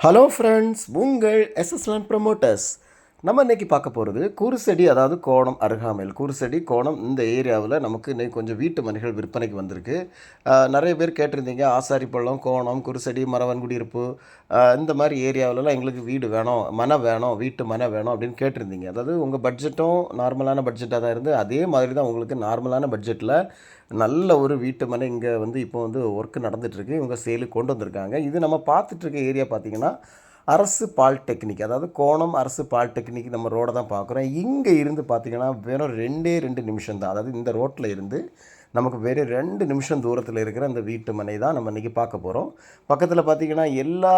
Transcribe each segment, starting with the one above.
Hello friends உங்கள் SSN promoters நம்ம இன்னைக்கு பார்க்க போகிறது குருசெடி அதாவது கோணம் அருகாமையில். குருசெடி கோணம் இந்த ஏரியாவில் நமக்கு இன்னைக்கு கொஞ்சம் வீட்டு மனைகள் விற்பனைக்கு வந்திருக்கு. நிறைய பேர் கேட்டிருந்தீங்க ஆசாரிப்பள்ளம் கோணம் குருசெடி மரவன் குடியிருப்பு இந்த மாதிரி ஏரியாவிலலாம் எங்களுக்கு வீடு வேணும் மனை வேணும் வீட்டு மனை வேணும் அப்படின்னு கேட்டிருந்தீங்க. அதாவது உங்கள் பட்ஜெட்டும் நார்மலான பட்ஜெட்டாக தான் இருந்து அதே மாதிரி தான் உங்களுக்கு நார்மலான பட்ஜெட்டில் நல்ல ஒரு வீட்டு மனை இங்கே வந்து இப்போ வந்து ஒர்க் நடந்துகிட்ருக்கு இவங்க சேலுக்கு கொண்டு வந்திருக்காங்க. இது நம்ம பார்த்துட்ருக்க ஏரியா பார்த்தீங்கன்னா அரசு பாலிடெக்னிக் அதாவது கோணம் அரசு பாலிடெக்னிக் நம்ம ரோடை தான் பார்க்குறோம். இங்கே இருந்து பார்த்தீங்கன்னா வெறும் ரெண்டே ரெண்டு நிமிஷம் தான் அதாவது இந்த ரோட்டில் இருந்து நமக்கு வெறும் ரெண்டு நிமிஷம் தூரத்தில் இருக்கிற அந்த வீட்டு மனை தான் நம்ம இன்றைக்கி பார்க்க போகிறோம் பக்கத்தில் பார்த்தீங்கன்னா எல்லா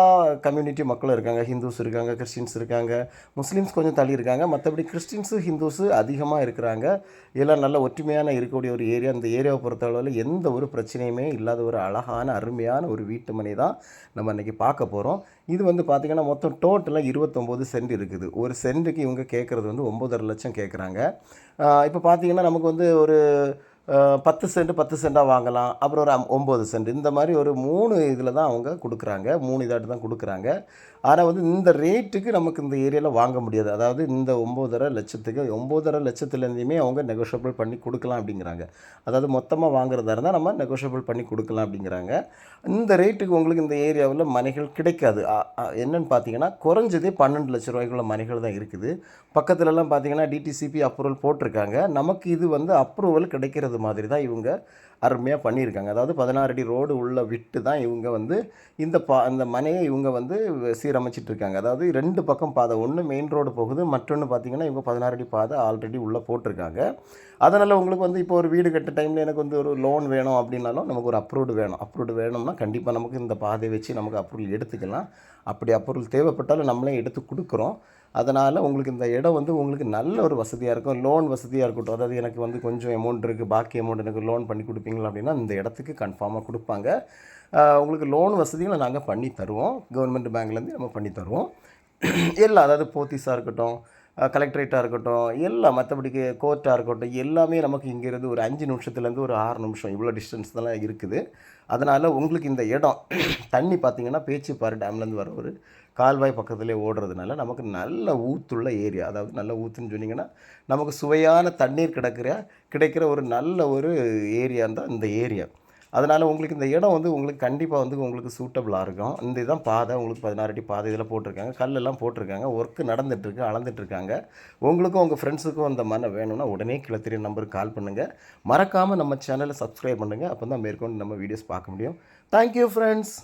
கம்யூனிட்டி மக்களும் இருக்காங்க. ஹிந்துஸ் இருக்காங்க கிறிஸ்டின்ஸ் இருக்காங்க முஸ்லீம்ஸ் கொஞ்சம் தள்ளி இருக்காங்க. மற்றபடி கிறிஸ்டின்ஸு ஹிந்துஸு அதிகமாக இருக்கிறாங்க. எல்லாம் நல்ல ஒற்றுமையான இருக்கக்கூடிய ஒரு ஏரியா அந்த ஏரியாவை பொறுத்தளவில் எந்த ஒரு பிரச்சனையுமே இல்லாத ஒரு அழகான அருமையான ஒரு வீட்டு மனை தான் நம்ம இன்றைக்கி பார்க்க போகிறோம் இது வந்து பார்த்திங்கன்னா மொத்தம் டோட்டலாக இருபத்தொம்போது சென்ட் இருக்குது. ஒரு சென்ட்டுக்கு இவங்க கேட்குறது வந்து ஒம்பதரை லட்சம் கேட்குறாங்க இப்போ பார்த்தீங்கன்னா நமக்கு வந்து ஒரு பத்து சென்ட் பத்து சென்ட்டாக வாங்கலாம். அப்புறம் ஒரு அம்- ஒம்பது சென்ட் இந்த மாதிரி ஒரு மூணு இதில் தான் அவங்க கொடுக்குறாங்க. மூணு இதாட்டு தான் கொடுக்குறாங்க. ஆனால் வந்து இந்த ரேட்டுக்கு நமக்கு இந்த ஏரியாவில் வாங்க முடியாது. அதாவது இந்த ஒம்போதரை லட்சத்துக்கு ஒம்போதரை லட்சத்துலேருந்துமே அவங்க நெகோஷியபிள் பண்ணி கொடுக்கலாம் அப்படிங்கிறாங்க. அதாவது மொத்தமாக வாங்குறதா இருந்தால் நம்ம நெகோஷியபிள் பண்ணி கொடுக்கலாம் அப்படிங்கிறாங்க. இந்த ரேட்டுக்கு உங்களுக்கு இந்த ஏரியாவில் மனைகள் கிடைக்காது. என்னென்னு பார்த்தீங்கன்னா குறைஞ்சதே பன்னெண்டு லட்ச ரூபாய்க்குள்ள மனைகள் தான் இருக்குது. பக்கத்துலலாம் பார்த்தீங்கன்னா டிடிசிபி அப்ரூவல் போட்டிருக்காங்க. நமக்கு இது வந்து அப்ரூவல் கிடைக்கிறது மாதிரி தான் இவங்க அருமையாக பண்ணியிருக்காங்க. அதாவது பதினாறு அடி ரோடு உள்ள விட்டு தான் இவங்க வந்து இந்த பா இந்த மனையை இவங்க வந்து சீரமைச்சிட்டு இருக்காங்க. அதாவது ரெண்டு பக்கம் பாதை ஒன்று மெயின் ரோடு போகுது மற்றொன்று பார்த்தீங்கன்னா இவங்க பதினாறு அடி பாதை ஆல்ரெடி உள்ளே போட்டிருக்காங்க. அதனால் உங்களுக்கு வந்து இப்போ ஒரு வீடு கட்ட டைமில் எனக்கு வந்து ஒரு லோன் வேணும் அப்படின்னாலும் நமக்கு ஒரு அப்ரூவ்டு வேணும். அப்ரூவ்டு வேணும்னா கண்டிப்பாக நமக்கு இந்த பாதையை வச்சு நமக்கு அப்ரூவல் எடுத்துக்கலாம். அப்படி அப்ரூவல் தேவைப்பட்டாலும் நம்மளே எடுத்து கொடுக்குறோம். அதனால் உங்களுக்கு இந்த இடம் வந்து உங்களுக்கு நல்ல ஒரு வசதியாக இருக்கும். லோன் வசதியாக இருக்கட்டும். அதாவது எனக்கு வந்து கொஞ்சம் அமௌண்ட் இருக்குது பாக்கி அமௌண்ட் எனக்கு லோன் பண்ணி கொடுப்பீங்களா அப்படின்னா இந்த இடத்துக்கு கன்ஃபார்மாக கொடுப்பாங்க. உங்களுக்கு லோன் வசதிகளை நாங்கள் பண்ணி தருவோம். கவர்மெண்ட் பேங்க்லேருந்து நம்ம பண்ணி தருவோம். எல்லாம் அதாவது போத்தீஸாக இருக்கட்டும் கலெக்டரேட்டாக இருக்கட்டும் எல்லாம் மற்றபடிக்கு கோர்ட்டாக இருக்கட்டும் எல்லாமே நமக்கு இங்கேருந்து ஒரு அஞ்சு நிமிஷத்துலேருந்து ஒரு ஆறு நிமிஷம் இவ்வளோ டிஸ்டன்ஸ் தான் இருக்குது. அதனால் உங்களுக்கு இந்த இடம் தண்ணி பார்த்தீங்கன்னா பேச்சிப்பாறை டேம்லேருந்து வர ஒரு கால்வாய் பக்கத்துலேயே ஓடுறதுனால நமக்கு நல்ல ஊத்துள்ள ஏரியா. அதாவது நல்ல ஊத்துன்னு சொன்னிங்கன்னா நமக்கு சுவையான தண்ணீர் கிடக்கிற கிடைக்கிற ஒரு நல்ல ஒரு ஏரியா தான் இந்த ஏரியா. அதனால் உங்களுக்கு இந்த இடம் வந்து உங்களுக்கு கண்டிப்பாக வந்து உங்களுக்கு சூட்டபுளாக இருக்கும். இந்த இதுதான் பாதை உங்களுக்கு பதினாறு அடி பாதை இதில் போட்டிருக்காங்க. கல்லெல்லாம் போட்டிருக்காங்க. ஒர்க்கு நடந்துகிட்ருக்கு அளந்துட்டுருக்காங்க உங்களுக்கும் உங்கள் ஃப்ரெண்ட்ஸுக்கும் அந்த மனை வேணும்னா உடனே கிளத்திரிய நம்பருக்கு கால் பண்ணுங்கள் மறக்காமல் நம்ம சேனலை சப்ஸ்கிரைப் பண்ணுங்கள் அப்போ தான் மேற்கொண்டு நம்ம வீடியோஸ் பார்க்க முடியும். Thank you friends